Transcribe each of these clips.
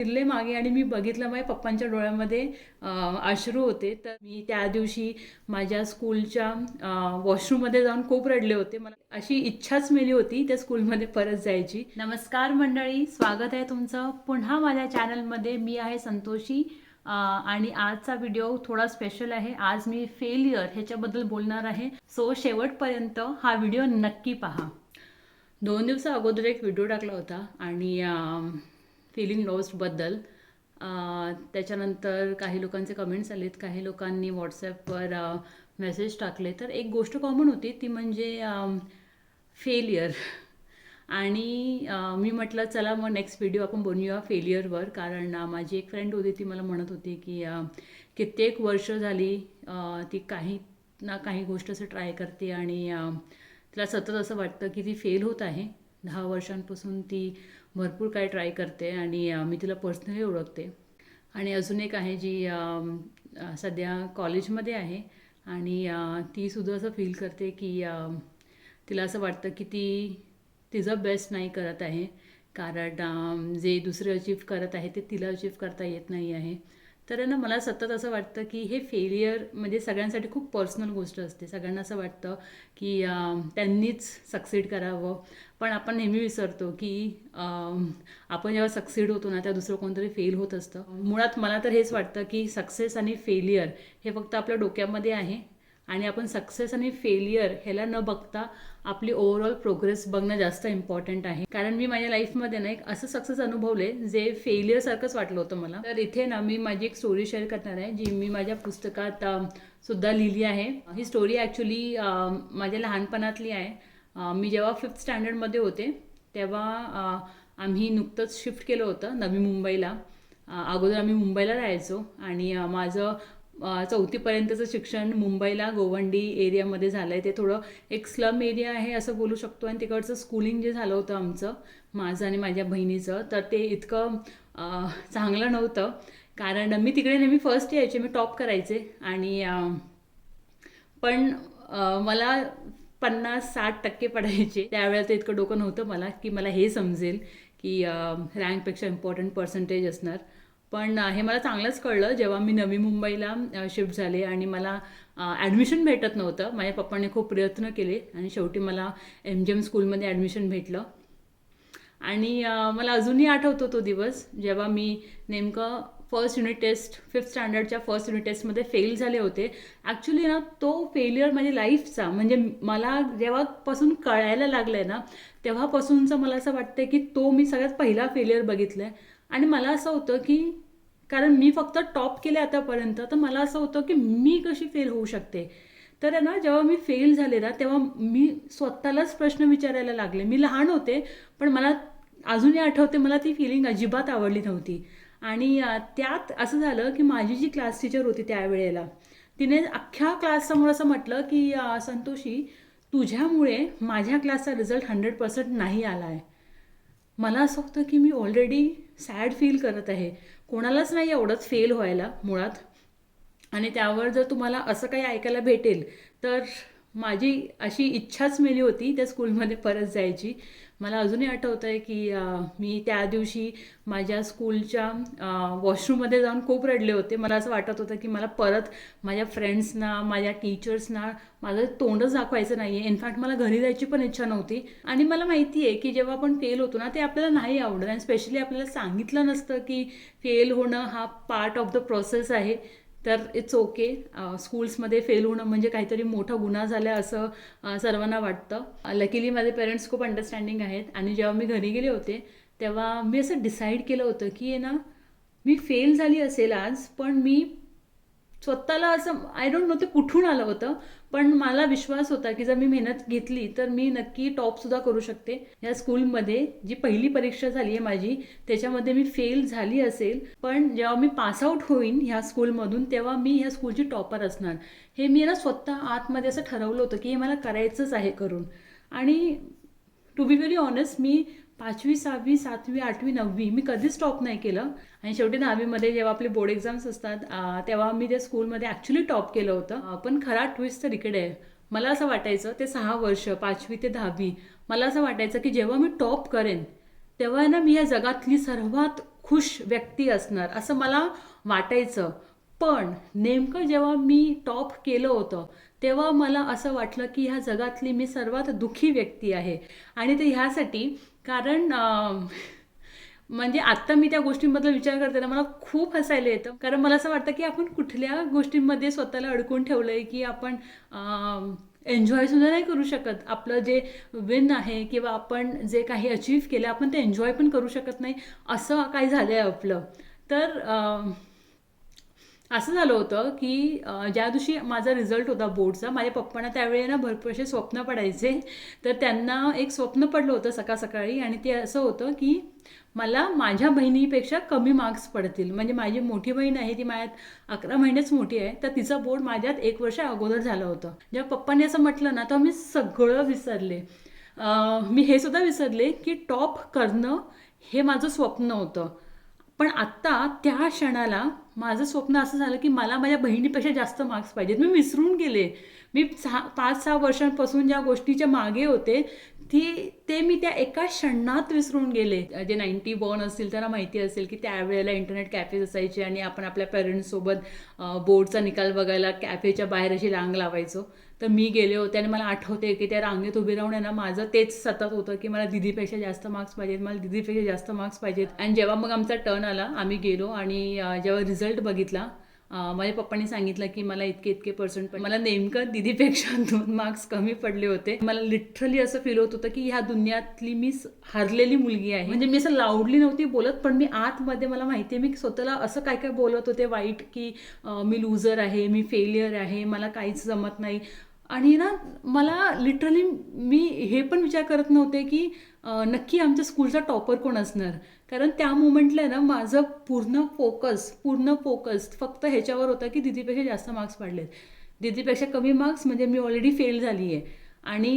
फिरले मागे आणि मी बघितलं माझ्या पप्पांच्या डोळ्यामध्ये अश्रू होते. तर मी त्या दिवशी माझ्या स्कूलच्या वॉशरूममध्ये जाऊन खूप रडले होते. मला अशी इच्छाच मिली होती त्या स्कूलमध्ये परत जायची. नमस्कार मंडळी स्वागत आहे तुमचं. पुन्हा माझ्या चॅनलमध्ये मी आहे संतोषी. आणि आजचा व्हिडिओ थोडा स्पेशल आहे. आज मी फेलियर ह्याच्याबद्दल बोलणार आहे. सो शेवटपर्यंत हा व्हिडिओ नक्की पहा. दोन दिवसा अगोदर एक व्हिडिओ टाकला होता आणि फिलिंग लॉस्टबद्दल त्याच्यानंतर काही लोकांचे कमेंट्स आलेत. काही लोकांनी व्हॉट्सॲपवर मेसेज टाकले. तर एक गोष्ट कॉमन होती. ती म्हणजे फेलियर आणि मी म्हटलं चला मग नेक्स्ट व्हिडिओ आपण बनवूया फेलियरवर कारण माझी एक फ्रेंड होती. ती मला म्हणत होती की कित्येक वर्ष झाली ती काही ना काही गोष्ट असं ट्राय करते आणि तिला सतत असं वाटतं की ती फेल होत आहे. दहा वर्षांपासून ती भरपूर काय ट्राय करते आणि मी तिला पर्सनली ओळखते. आणि अजून एक आहे जी सध्या कॉलेजमध्ये आहे आणि तीसुद्धा असं फील करते की तिला असं वाटतं की ती तिचं बेस्ट नाही करत आहे. कारण जे दुसरे अचीव करत आहे ते तिला अचीव करता येत नाही आहे. तर ना मला सतत असं वाटतं की हे फेलियर म्हणजे सगळ्यांसाठी खूप पर्सनल गोष्ट असते. सगळ्यांना असं वाटतं की त्यांनीच सक्सीड करावं. पण आपण नेहमी विसरतो की आपण जेव्हा सक्सीड होतो ना तेव्हा दुसरं कोणतरी फेल होत असतं. मुळात मला तर हेच वाटतं की सक्सेस आणि फेलियर हे फक्त आपल्या डोक्यामध्ये आहे. आणि आपण सक्सेस आणि फेलियर ह्याला न बघता आपली ओव्हरऑल प्रोग्रेस बघणं जास्त इम्पॉर्टंट आहे. कारण मी माझ्या लाईफमध्ये ना एक असं सक्सेस अनुभवले जे फेलियरसारखंच वाटलं होतं मला. तर इथे ना मी माझी एक स्टोरी शेअर करणार आहे जी मी माझ्या पुस्तकात सुद्धा लिहिली आहे. ही स्टोरी ॲक्च्युली माझ्या लहानपणातली आहे. मी जेव्हा फिफ्थ स्टँडर्डमध्ये होते तेव्हा आम्ही नुकतंच शिफ्ट केलं होतं नवी मुंबईला. अगोदर आम्ही मुंबईला राहायचो आणि माझं चौथीपर्यंतचं शिक्षण मुंबईला गोवंडी एरियामध्ये झालं आहे ते थोडं एक स्लम एरिया आहे असं बोलू शकतो. आणि तिकडचं स्कूलिंग जे झालं होतं आमचं माझं आणि माझ्या बहिणीचं तर ते इतकं चांगलं नव्हतं. कारण मी तिकडे नेहमी फर्स्ट यायचे मी टॉप करायचे. आणि पण मला पन्नास साठ टक्के पडायचे. त्यावेळेला ते इतकं डोकं नव्हतं मला की मला हे समजेल की रँकपेक्षा इम्पॉर्टंट पर्सेंटेज असणार. पण हे मला चांगलंच कळलं जेव्हा मी नवी मुंबईला शिफ्ट झाले आणि मला ॲडमिशन भेटत नव्हतं. माझ्या पप्पाने खूप प्रयत्न केले आणि शेवटी मला एम जी एम स्कूलमध्ये ॲडमिशन भेटलं. आणि मला अजूनही आठवतो तो दिवस जेव्हा मी नेमकं फर्स्ट युनिट टेस्ट फिफ्थ स्टँडर्डच्या फर्स्ट युनिट टेस्टमध्ये फेल झाले होते. ॲक्च्युली ना तो फेलियर माझ्या लाईफचा म्हणजे मला जेव्हापासून कळायला लागलं आहे ना तेव्हापासूनचं मला असं वाटतं की तो मी सगळ्यात पहिला फेलियर बघितला आहे आणि मला असं होतं की कारण मी फक्त टॉप केले आतापर्यंत तर मला असं होतं की मी कशी फेल होऊ शकते? तर आहे ना जेव्हा मी फेल झाले ना तेव्हा मी स्वतःलाच प्रश्न विचारायला लागले. मी लहान होते पण मला अजूनही आठवते मला ती फिलिंग अजिबात आवडली नव्हती. आणि त्यात असं झालं की माझी जी क्लास टीचर होती त्यावेळेला तिने अख्ख्या क्लाससमोर असं म्हटलं की संतोषी तुझ्यामुळे माझ्या क्लासचा रिझल्ट हंड्रेड पर्सेंट नाही आला आहे मला असं होतं की मी ऑलरेडी सॅड फील करत आहे. कोणालाच नाही एवढंच फेल व्हायला मुळात. आणि त्यावर जर तुम्हाला असं काही ऐकायला भेटेल तर माझी अशी इच्छाच मिली होती त्या स्कूलमध्ये परत जायची. मला अजूनही आठवतं आहे की मी त्या दिवशी माझ्या स्कूलच्या वॉशरूममध्ये जाऊन खूप रडले होते. मला असं वाटत होतं की मला परत माझ्या फ्रेंड्सना माझ्या टीचर्सना माझं तोंडच दाखवायचं नाही आहे इनफॅक्ट मला घरी जायची पण इच्छा नव्हती. आणि मला माहिती आहे की जेव्हा आपण फेल होतो ना ते आपल्याला नाही आवडत. आणि स्पेशली आपल्याला सांगितलं नसतं की फेल होणं हा पार्ट ऑफ द प्रोसेस आहे. तर इट्स ओके स्कूल्समध्ये फेल होणं म्हणजे काहीतरी मोठा गुन्हा झाला असं सर्वांना वाटतं. लकीली माझे पेरेंट्स खूप अंडरस्टँडिंग आहेत आणि जेव्हा मी घरी गेले होते तेव्हा मी असं डिसाईड केलं होतं की आहे ना मी फेल झाली असेल आज पण मी स्वतःला असं आय डोंट नो ते कुठून आलं होतं पण मला विश्वास होता की जर मी मेहनत घेतली तर मी नक्की टॉपसुद्धा करू शकते. या स्कूलमध्ये जी पहिली परीक्षा झाली आहे माझी त्याच्यामध्ये मी फेल झाली असेल पण जेव्हा मी पासआउट होईन ह्या स्कूलमधून तेव्हा मी ह्या स्कूलची टॉपर असणार. हे मी ना स्वतः आतमध्ये असं ठरवलं होतं की हे मला करायचंच आहे करून. आणि टू बी व्हेरी ऑनेस्ट मी पाचवी सहावी सातवी आठवी नववी मी कधीच टॉप नाही केलं. आणि शेवटी दहावीमध्ये जेव्हा आपले बोर्ड एक्झाम्स असतात तेव्हा मी त्या स्कूलमध्ये ॲक्च्युली टॉप केलं होतं. पण खरा ट्विस्ट तर इकडे आहे. मला असं वाटायचं ते सहा वर्ष पाचवी ते दहावी मला असं वाटायचं की जेव्हा मी टॉप करेन तेव्हा ना मी या जगातली सर्वात खुश व्यक्ती असणार असं मला वाटायचं. पण नेमकं जेव्हा मी टॉप केलं होतं तेव्हा मला असं वाटलं की ह्या जगातली मी सर्वात दुःखी व्यक्ती आहे. आणि ते ह्यासाठी कारण म्हणजे आत्ता मी त्या गोष्टींबद्दल विचार करते ना मला खूप हसायला येतं. कारण मला असं वाटतं की आपण कुठल्या गोष्टींमध्ये स्वतःला अडकून ठेवलं आहे की आपण एन्जॉयसुद्धा नाही करू शकत. आपलं जे विन आहे किंवा आपण जे काही अचीव केलं आपण ते एन्जॉय पण करू शकत नाही. असं काय झालं आहे आपलं. तर असं झालं होतं की ज्या दिवशी माझा रिझल्ट होता बोर्डचा माझ्या पप्पांना त्यावेळी ना भरपूर असे स्वप्न पडायचे. तर त्यांना एक स्वप्न पडलं होतं सकाळ सकाळी आणि ते असं होतं की मला माझ्या बहिणीपेक्षा कमी मार्क्स पडतील. म्हणजे माझी मोठी बहीण आहे ती माझ्यात अकरा महिनेच मोठी आहे तर तिचा बोर्ड माझ्यात एक वर्ष अगोदर झालं होतं. जेव्हा पप्पांनी असं म्हटलं ना तर मी सगळं विसरले. मी हे सुद्धा विसरले की टॉप करणं हे माझं स्वप्न होतं. पण आत्ता त्या क्षणाला माझं स्वप्न असं झालं की मला माझ्या बहिणीपेक्षा जास्त मार्क्स पाहिजेत. मी विसरून गेले. मी सहा पाच सहा वर्षांपासून ज्या गोष्टीच्या मागे होते ती ते मी त्या एका क्षणात विसरून गेले. जे नाईन्टी बॉर्न असतील त्यांना माहिती असेल की त्यावेळेला इंटरनेट कॅफेज असायचे आणि आपण आपल्या पेरेंट्ससोबत बोर्डचा निकाल बघायला कॅफेच्या बाहेर अशी रांग लावायचो. तर मी गेले होते आणि मला आठवते की त्या रांगेत उभी राहून आहे ना माझं तेच सतत होतं की मला दिदीपेक्षा जास्त मार्क्स पाहिजेत मला दिदीपेक्षा जास्त मार्क्स पाहिजेत. आणि जेव्हा मग आमचा टर्न आला आम्ही गेलो आणि जेव्हा रिझल्ट बघितला माझ्या पप्पांनी सांगितलं की मला इतके इतके पर्सेंट पण मला नेमकं दिदीपेक्षा दोन मार्क्स कमी पडले होते. मला लिटरली असं फील होत होतं की ह्या दुनियातली मी हरलेली मुलगी आहे. म्हणजे मी असं लाऊडली नव्हती बोलत पण मी आतमध्ये मला माहिती आहे मी स्वतःला असं काय काय बोलत होते वाईट की मी लूजर आहे मी फेलियर आहे मला काहीच जमत नाही. आणि ना मला लिटरली मी हे पण विचार करत नव्हते की नक्की आमच्या स्कूलचा टॉपर कोण असणार? कारण त्या मोमेंटला ना माझं पूर्ण फोकस पूर्ण फोकस फक्त ह्याच्यावर होता की दिदीपेक्षा जास्त मार्क्स पाडलेत. दिदीपेक्षा कमी मार्क्स म्हणजे मी ऑलरेडी फेल झाली आहे आणि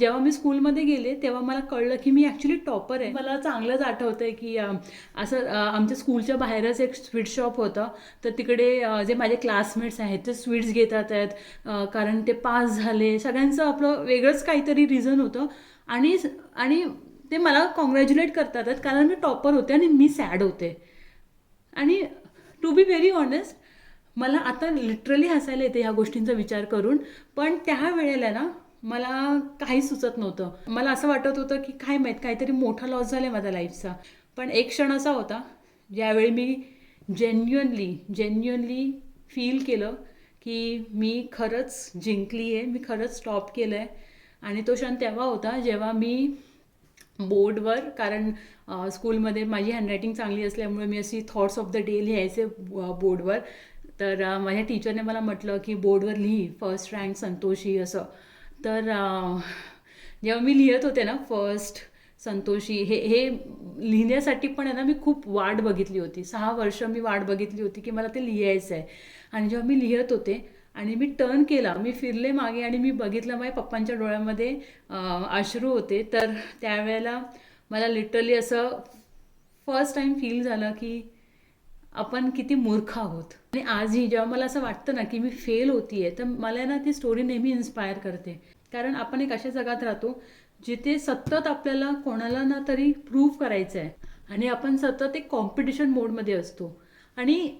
जेव्हा मी स्कूलमध्ये गेले तेव्हा मला कळलं की मी ॲक्च्युली टॉपर आहे. मला चांगलंच आठवतं आहे की असं आमच्या स्कूलच्या बाहेरच एक स्वीट शॉप होतं. तर तिकडे जे माझे क्लासमेट्स आहेत ते स्वीट्स घेतात आहेत. कारण ते पास झाले. सगळ्यांचं आपलं वेगळंच काहीतरी रिझन होतं. आणि आणि ते मला कॉंग्रॅच्युलेट करतात आहेत कारण मी टॉपर होते आणि मी सॅड होते. आणि टू बी व्हेरी ऑनेस्ट मला आता लिटरली हसायला येते ह्या गोष्टींचा विचार करून. पण त्या वेळेला ना मला काही सुचत नव्हतं. मला असं वाटत होतं की काय माहीत काहीतरी मोठा लॉस झाला आहे माझ्या लाईफचा पण एक क्षण असा होता ज्यावेळी मी जेन्युअनली जेन्युअनली फील केलं की मी खरंच जिंकली आहे मी खरंच स्टॉप केलं आहे आणि तो क्षण तेव्हा होता जेव्हा मी बोर्डवर कारण स्कूलमध्ये माझी हँडरायटिंग चांगली असल्यामुळे मी अशी थॉट्स ऑफ द डे लिहायचे बोर्डवर तर माझ्या टीचरने मला म्हटलं की बोर्डवर लिही फर्स्ट रँक संतोषी असं. तर जेव्हा मी लिहित होते ना फर्स्ट संतोषी हे हे लिहिण्यासाठी पण आहे ना मी खूप वाट बघितली होती. सहा वर्ष मी वाट बघितली होती की मला ते लिहायचं आहे. आणि जेव्हा मी लिहित होते आणि मी टर्न केला मी फिरले मागे आणि मी बघितलं माझ्या पप्पांच्या डोळ्यामध्ये अश्रू होते. तर त्यावेळेला मला लिटरली असं फर्स्ट टाईम फील झालं की आपण किती मूर्ख आहोत. आणि आजही जेव्हा मला असं वाटतं ना की मी फेल होतीये तर मला ना ती स्टोरी नेहमी इन्स्पायर करते. कारण आपण एक अशा जगात राहतो जिथे सतत आपल्याला कोणाला ना तरी प्रूव्ह करायचं आहे आणि आपण सतत एक कॉम्पिटिशन मोडमध्ये असतो. आणि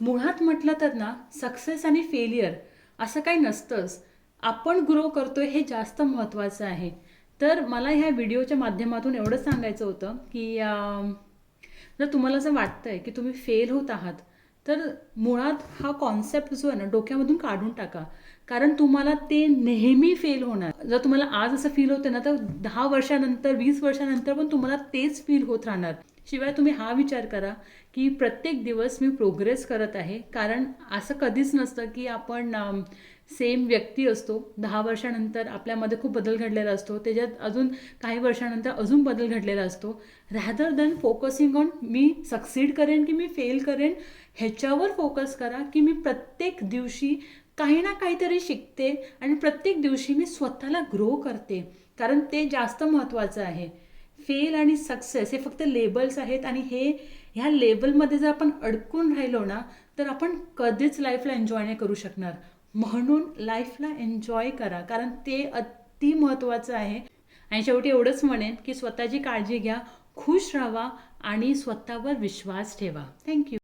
मुळात म्हटलं तर ना सक्सेस आणि फेलियर असं काही नसतंच. आपण ग्रो करतोय हे जास्त महत्त्वाचं आहे. तर मला ह्या व्हिडिओच्या माध्यमातून एवढंच सांगायचं होतं की जर तुम्हाला असं वाटतंय की तुम्ही फेल होत आहात तर मुळात हा कॉन्सेप्ट जो आहे ना डोक्यामधून काढून टाका. कारण तुम्हाला ते नेहमी फेल होणार. जर तुम्हाला आज असं फील होतं ना तर दहा वर्षानंतर वीस वर्षानंतर पण तुम्हाला तेच फील होत राहणार. शिवाय तुम्ही हा विचार करा की प्रत्येक दिवस मी प्रोग्रेस करत आहे. कारण असं कधीच नसतं की आपण सेम व्यक्ती असतो. दहा वर्षानंतर आपल्यामध्ये खूप बदल घडलेला असतो. त्याच्यात अजून काही वर्षानंतर अजून बदल घडलेला असतो. रॅदर दॅन फोकसिंग ऑन मी सक्सीड करेन की मी फेल करेन ह्याच्यावर फोकस करा की मी प्रत्येक दिवशी काही ना काहीतरी शिकते आणि प्रत्येक दिवशी मी स्वतःला ग्रो करते. कारण ते जास्त महत्त्वाचं आहे. फेल आणि सक्सेस हे फक्त लेबल्स आहेत आणि हे ह्या लेबलमध्ये जर आपण अडकून राहिलो ना तर आपण कधीच लाईफला एन्जॉय नाही करू शकणार. म्हणून लाईफला एन्जॉय करा. कारण ते अति महत्त्वाचं आहे. आणि शेवटी एवढंच म्हणेन की स्वतःची काळजी घ्या खुश राहा आणि स्वतःवर विश्वास ठेवा. थँक्यू